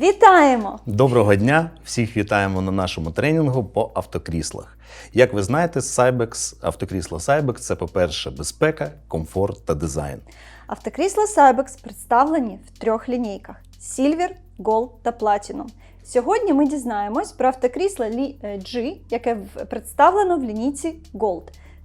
Вітаємо! Доброго дня! Всіх вітаємо на нашому тренінгу по автокріслах. Як ви знаєте, Cybex, автокрісло Cybex – це, по-перше, безпека, комфорт та дизайн. Автокрісла Cybex представлені в трьох лінійках: Silver, Gold та Platinum. Сьогодні ми дізнаємось про автокрісло Li- е, G, яке представлено в лінійці Gold,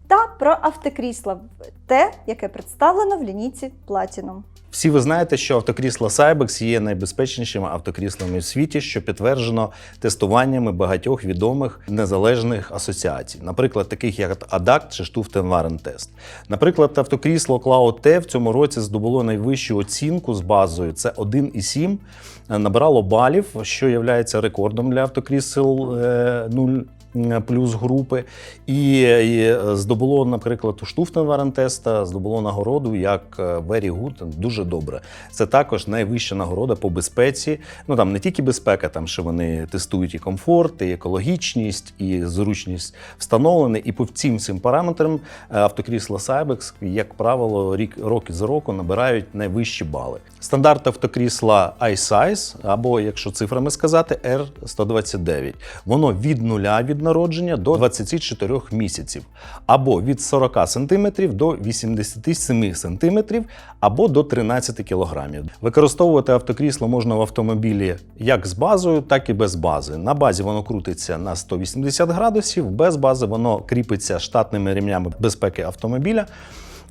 та про автокрісло T, яке представлено в лінійці Platinum. Всі ви знаєте, що автокрісло Cybex є найбезпечнішими автокріслами у світі, що підтверджено тестуваннями багатьох відомих незалежних асоціацій, наприклад, таких як ADACT чи Stufen Test. Наприклад, автокрісло Cloud T в цьому році здобуло найвищу оцінку з базою це 1,7, е, набрало балів, що є рекордом для автокрісел е, 0 плюс групи, і, і здобуло, наприклад, у Штуфтен теста здобуло нагороду як е, Very Good, дуже добре. Це також найвища нагорода по безпеці. Ну там не тільки безпека, там ще вони тестують і комфорт, і екологічність, і зручність встановлені. І по всім цим параметрам е, автокрісла Cybex, як правило, рік роки з року набирають найвищі бали. Стандарт автокрісла iSize, або якщо цифрами сказати, R129. Воно від нуля від народження до 24 місяців, або від 40 см до 87 см, або до 13 кг. Використовувати автокрісло можна в автомобілі як з базою, так і без бази. На базі воно крутиться на 180 градусів, без бази воно кріпиться штатними ремнями безпеки автомобіля.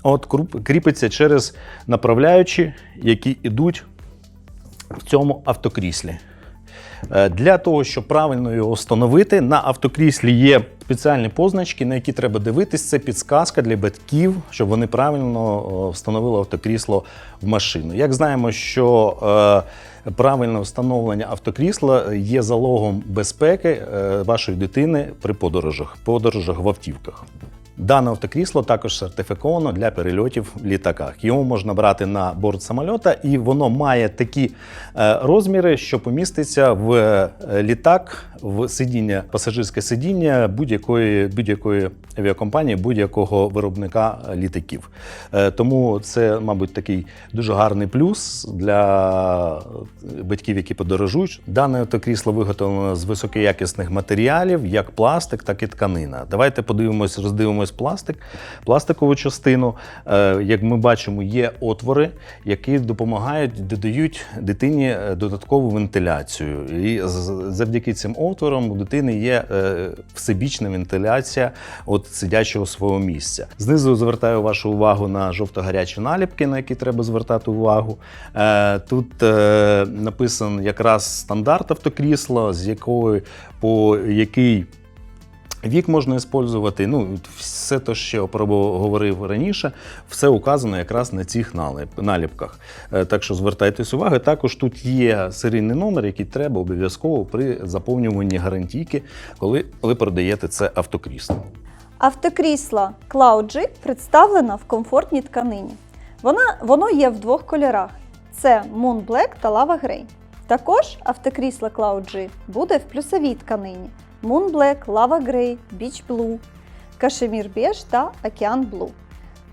От кріпиться через направляючі, які йдуть в цьому автокріслі. Е, Для того, щоб правильно його встановити, на автокріслі є спеціальні позначки, на які треба дивитись. Це підсказка для батьків, щоб вони правильно встановили автокрісло в машину. Як знаємо, що е, правильне встановлення автокрісла є залогом безпеки е, вашої дитини при подорожах, подорожах в автівках. Дане автокрісло також сертифіковано для перельотів в літаках. Його можна брати на борт самольота, і воно має такі е, розміри, що поміститься в е, літак, в сидіння, пасажирське сидіння будь-якої будь-якої авіакомпанії, будь-якого виробника літаків. Е, Тому це, мабуть, такий дуже гарний плюс для батьків, які подорожують. Дане автокрісло виготовлено з високоякісних матеріалів, як пластик, так і тканина. Давайте подивимось, роздивимось пластик, пластикову частину. Е, Як ми бачимо, є отвори, які допомагають, додають дитині е, додаткову вентиляцію. І завдяки цим отворам у дитини є е, всебічна вентиляція от сидячого свого місця. Знизу звертаю вашу увагу на жовто-гарячі наліпки, на які треба звертати увагу. Тут написано якраз стандарт автокрісла, з якої по який Вік можна використовувати. Ну, все те, що я говорив раніше, все указано якраз на цих наліпках. Е, Так що звертайтесь увагу. Також тут є серійний номер, який треба обов'язково при заповнюванні гарантійки, коли ви продаєте це автокрісло. Автокрісло Cloud G представлено в комфортній тканині. Вона, воно є в двох кольорах: це Moon Black та Lava Grey. Також автокрісло Cloud G буде в плюсовій тканині: Moon Black, Lava Grey, Beach Blue, Кашемір Beige та Океан Blue.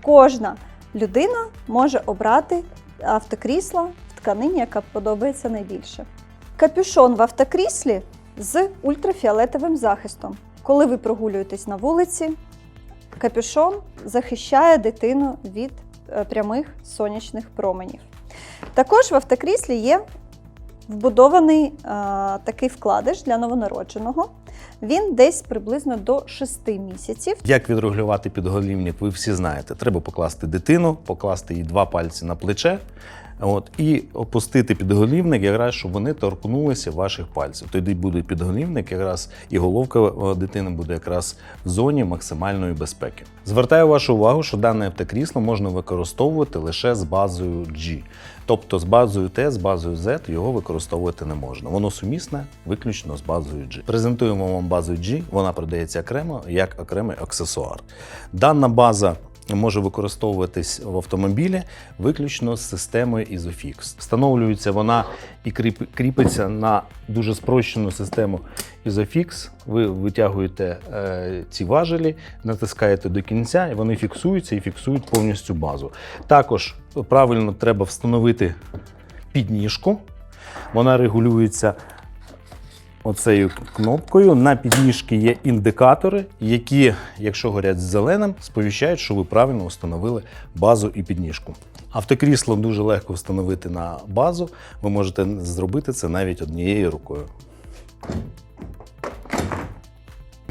Кожна людина може обрати автокрісло в тканині, яка подобається найбільше. Капюшон в автокріслі з ультрафіолетовим захистом. Коли ви прогулюєтесь на вулиці, капюшон захищає дитину від е, прямих сонячних променів. Також в автокріслі є вбудований е, такий вкладиш для новонародженого. Він десь приблизно до 6 місяців. Як відрегулювати підголівник, ви всі знаєте. Треба покласти дитину, покласти їй два пальці на плече. От, і опустити підголівник, якраз щоб вони торкнулися ваших пальців. Тоді буде підголівник, якраз і головка е, дитини буде якраз в зоні максимальної безпеки. Звертаю вашу увагу, що дане автокрісло можна використовувати лише з базою G. Тобто з базою T, з базою Z його використовувати не можна. Воно сумісне виключно з базою G. Презентуємо вам базу G, вона продається окремо як окремий аксесуар. Дана база може використовуватись в автомобілі виключно з системою Isofix. Встановлюється вона і кріпиться на дуже спрощену систему Isofix. Ви витягуєте е, ці важелі, натискаєте до кінця, і вони фіксуються і фіксують повністю базу. Також правильно треба встановити підніжку. Вона регулюється оцею кнопкою. На підніжці є індикатори, які, якщо горять зеленим, сповіщають, що ви правильно встановили базу і підніжку. Автокрісло дуже легко встановити на базу. Ви можете зробити це навіть однією рукою.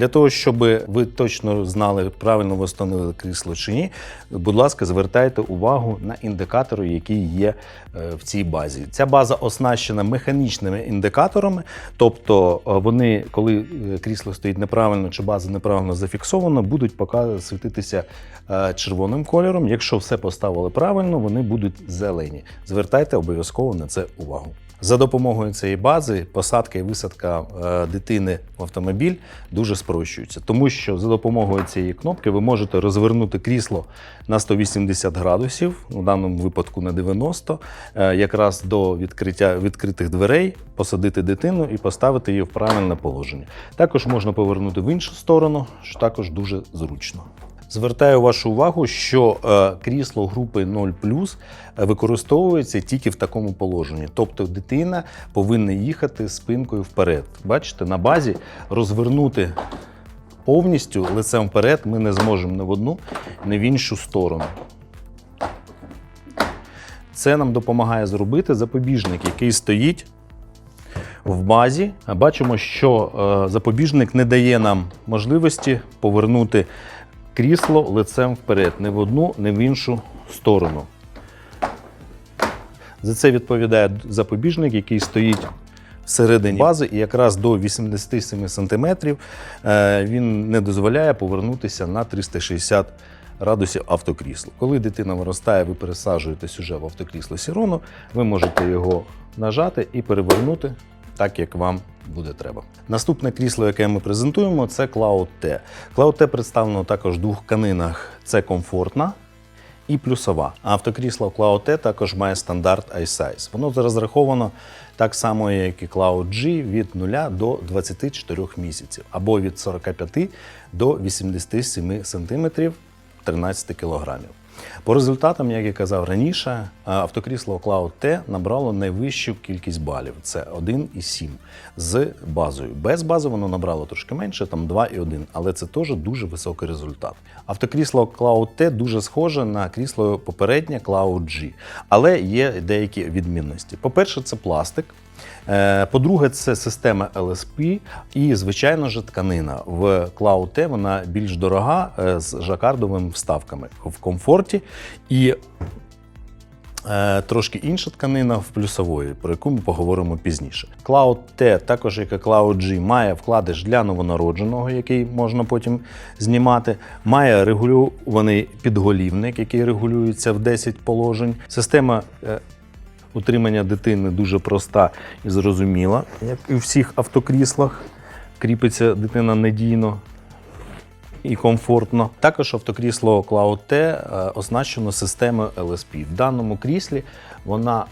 Для того, щоб ви точно знали, правильно ви встановили крісло чи ні, будь ласка, звертайте увагу на індикатори, які є е, в цій базі. Ця база оснащена механічними індикаторами, тобто е, вони, коли е, крісло стоїть неправильно чи база неправильно зафіксована, будуть показувати світитися червоним кольором. Якщо все поставили правильно, вони будуть зелені. Звертайте обов'язково на це увагу. За допомогою цієї бази посадка і висадка е, дитини в автомобіль дуже спрощуються, тому що за допомогою цієї кнопки ви можете розвернути крісло на 180 градусів, у даному випадку на 90, е, якраз до відкриття відкритих дверей, посадити дитину і поставити її в правильне положення. Також можна повернути в іншу сторону, що також дуже зручно. Звертаю вашу увагу, що е, крісло групи 0 використовується тільки в такому положенні. Тобто дитина повинна їхати спинкою вперед. Бачите, на базі розвернути повністю лицем вперед ми не зможемо ні в одну, ні в іншу сторону. Це нам допомагає зробити запобіжник, який стоїть в базі. Бачимо, що е, запобіжник не дає нам можливості повернути крісло лицем вперед, не в одну, не в іншу сторону. За це відповідає запобіжник, який стоїть всередині бази, і якраз до 87 см він не дозволяє повернутися на 360 градусів автокрісло. Коли дитина виростає, ви пересаджуєтесь уже в автокрісло Сірону, ви можете його нажати і перевернути так, як вам буде треба. Наступне крісло, яке ми презентуємо, це Cloud T. Cloud T представлено також в двох тканинах. Це комфортна і плюсова. Автокрісло Cloud T також має стандарт iSize. Воно розраховано так само, як і Cloud G, від 0 до 24 місяців, або від 45 до 87 см 13 кілограмів. По результатам, як я казав раніше, автокрісло Cloud T набрало найвищу кількість балів. Це 1,7 з базою. Без бази воно набрало трошки менше, там 2,1, але це теж дуже високий результат. Автокрісло Cloud T дуже схоже на крісло попереднє Cloud G, але є деякі відмінності. По-перше, це пластик. Е, По-друге, це система LSP і, звичайно ж, тканина. В T вона більш дорога е, з жакардовими вставками в комфорті і е, трошки інша тканина в плюсової, про яку ми поговоримо пізніше. Cloud T, також як і Cloud G, має вкладиш для новонародженого, який можна потім знімати. Має регулюваний підголівник, який регулюється в 10 положень. Система Утримання дитини дуже проста і зрозуміла, як і у всіх автокріслах. Кріпиться дитина надійно і комфортно. Також автокрісло Cloud T е, оснащено системою LSP. В даному кріслі вона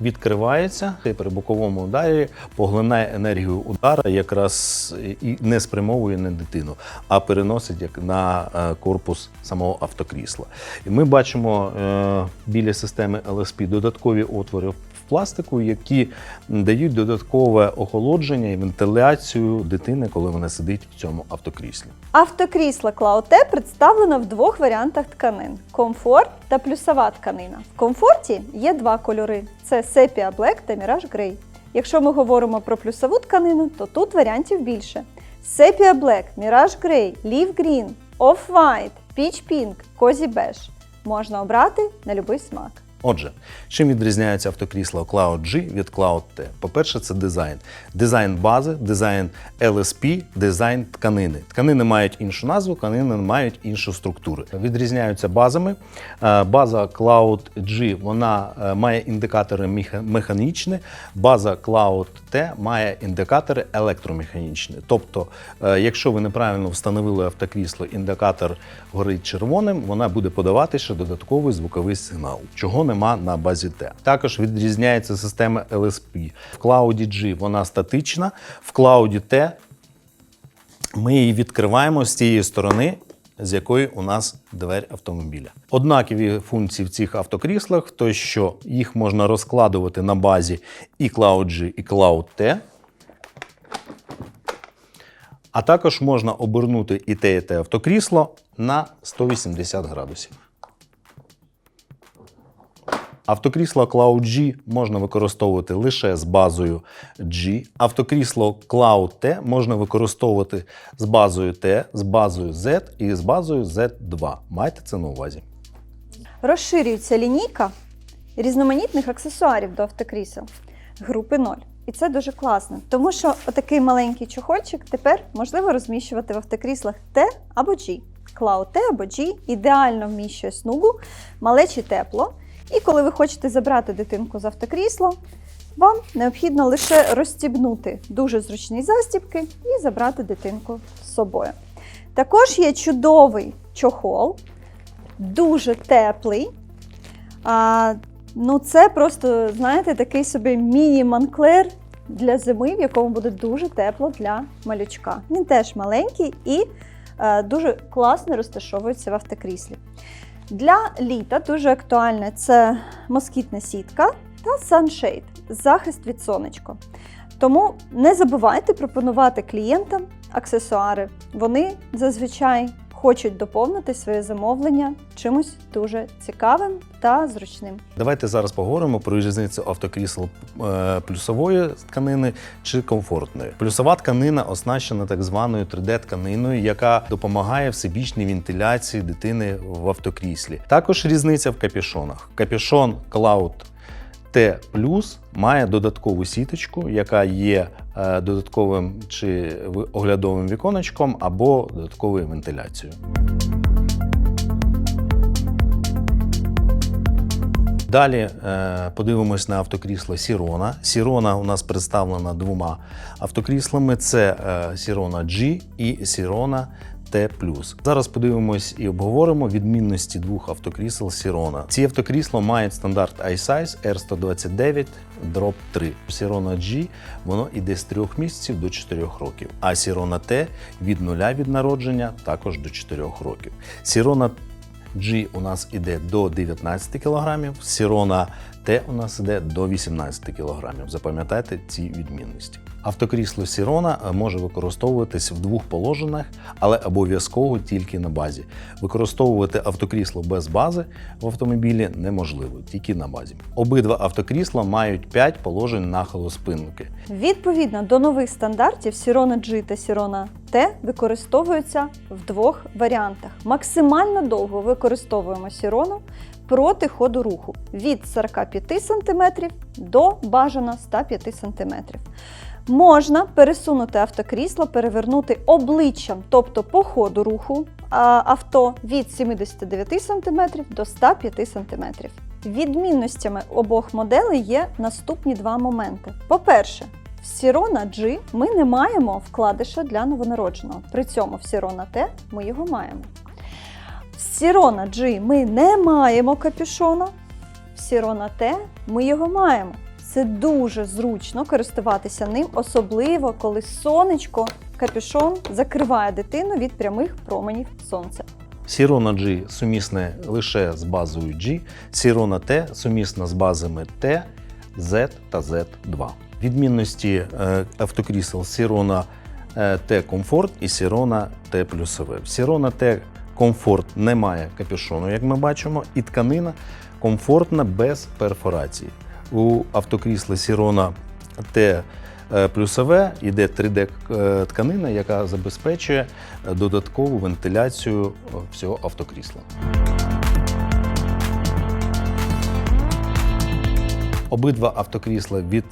відкривається і при боковому ударі поглинає енергію удара, якраз і не спрямовує на дитину, а переносить як на е, корпус самого автокрісла. І ми бачимо е, біля системи LSP додаткові отвори пластику, які дають додаткове охолодження і вентиляцію дитини, коли вона сидить в цьому автокріслі. Автокрісло T представлено в двох варіантах тканин: комфорт та плюсова тканина. В комфорті є два кольори: це Sepia Black та Mirage Grey. Якщо ми говоримо про плюсову тканину, то тут варіантів більше: Sepia Black, Mirage Grey, Leaf Green, Off-White, Peach Pink, Cozy Beige. Можна обрати на будь-який смак. Отже, чим відрізняється автокрісло Cloud G від Cloud T? По-перше, це дизайн. Дизайн бази, дизайн LSP, дизайн тканини. Тканини мають іншу назву, тканини мають іншу структуру. Відрізняються базами. Е, База Cloud G вона е, має індикатори механічні, база Cloud T має індикатори електромеханічні. Тобто, е, якщо ви неправильно встановили автокрісло, індикатор горить червоним, вона буде подавати ще додатковий звуковий сигнал, чого нема на базі T. Також відрізняється система LSP. В Cloud G вона статична, в Cloud T ми її відкриваємо з цієї сторони з якої у нас двері автомобіля. Однакові функції в цих автокріслах, то що їх можна розкладувати на базі і Cloud G, і Cloud T. А також можна обернути і те, і те автокрісло на 180 градусів. Автокрісло Cloud G можна використовувати лише з базою G. Автокрісло Cloud T можна використовувати з базою T, з базою Z і з базою Z2. Майте це на увазі. Розширюється лінійка різноманітних аксесуарів до автокрісел групи 0. І це дуже класно, тому що отакий маленький чохольчик тепер можливо розміщувати в автокріслах T або G. Cloud T або G ідеально вміщує снугу, малечі тепло. І коли ви хочете забрати дитинку з автокрісла, вам необхідно лише розстібнути дуже зручні застібки і забрати дитинку з собою. Також є чудовий чохол, дуже теплий. А, ну, це просто, знаєте, такий собі міні-манклер для зими, в якому буде дуже тепло для малючка. Він теж маленький і е, дуже класно розташовується в автокріслі. Для літа дуже актуальна це москітна сітка та sunshade – захист від сонечка. Тому не забувайте пропонувати клієнтам аксесуари. Вони зазвичай хочуть доповнити своє замовлення чимось дуже цікавим та зручним. Давайте зараз поговоримо про різницю автокрісел е, плюсової тканини чи комфортної. Плюсова тканина оснащена так званою 3D-тканиною, яка допомагає всебічній вентиляції дитини в автокріслі. Також різниця в капюшонах. Капюшон Cloud T має додаткову сіточку, яка є е, додатковим чи оглядовим віконечком або додатковою вентиляцією. Далі е, подивимось на автокрісло Сірона. Сірона у нас представлена двома автокріслами: це е, Сірона G і Сірона T+. Зараз подивимось і обговоримо відмінності двох автокрісел Сірона. Ці автокрісла мають стандарт iSize R129 Drop 3. Сірона G воно іде з 3 місяців до 4 років, а Сірона T від нуля від народження також до 4 років. Сірона G у нас іде до 19 кг, Сірона Т у нас іде до 18 кг. Запам'ятайте ці відмінності. Автокрісло Сірона е, може використовуватись в двох положеннях, але обов'язково тільки на базі. Використовувати автокрісло без бази в автомобілі неможливо, тільки на базі. Обидва автокрісла мають 5 положень нахилу спинки. Відповідно до нових стандартів Сірона G та Сірона T використовуються в двох варіантах. Максимально довго використовуємо Сірону проти ходу руху від 45 см до бажано 105 см. Можна пересунути автокрісло, перевернути обличчям, тобто по ходу руху авто від 79 см до 105 см. Відмінностями обох моделей є наступні два моменти. По-перше, в Сірона G ми не маємо вкладиша для новонародженого. При цьому в Сірона T ми його маємо. Сірона G ми не маємо капюшона, Сірона T ми його маємо. Це дуже зручно користуватися ним, особливо коли сонечко, капюшон закриває дитину від прямих променів сонця. Сірона G сумісне лише з базою G, Сірона T сумісна з базами T, Z та Z2. Відмінності е, автокрісел Сірона е, T Comfort і Сірона T плюсове. Сірона T Comfort не має капюшону, як ми бачимо, і тканина комфортна без перфорації. У автокрісла Сірона T е, плюсове йде 3D е, яка забезпечує е, додаткову вентиляцію всього автокрісла. Обидва автокрісла від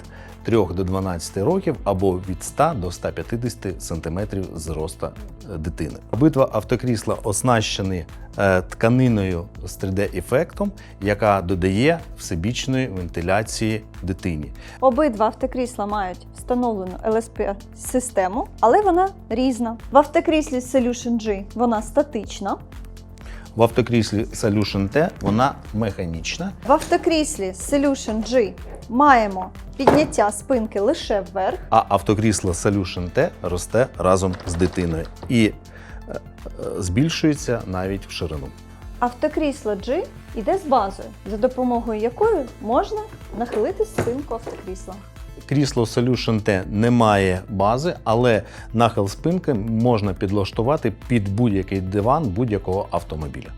3 до 12 років або від 100 до 150 см зроста дитини. Обидва автокрісла оснащені е, тканиною з 3D-ефектом, яка додає всебічної вентиляції дитині. Обидва автокрісла мають встановлену ЛСП-систему, але вона різна. В автокріслі Solution G вона статична, В автокріслі Solution T вона механічна. В автокріслі Solution G маємо підняття спинки лише вверх. а автокрісло Solution T росте разом з дитиною. І е, збільшується навіть в ширину. Автокрісло G йде з базою, за допомогою якої можна нахилити спинку автокрісла. Крісло Solution T не має бази, але нахил спинки можна підлаштувати під будь-який диван будь-якого автомобіля.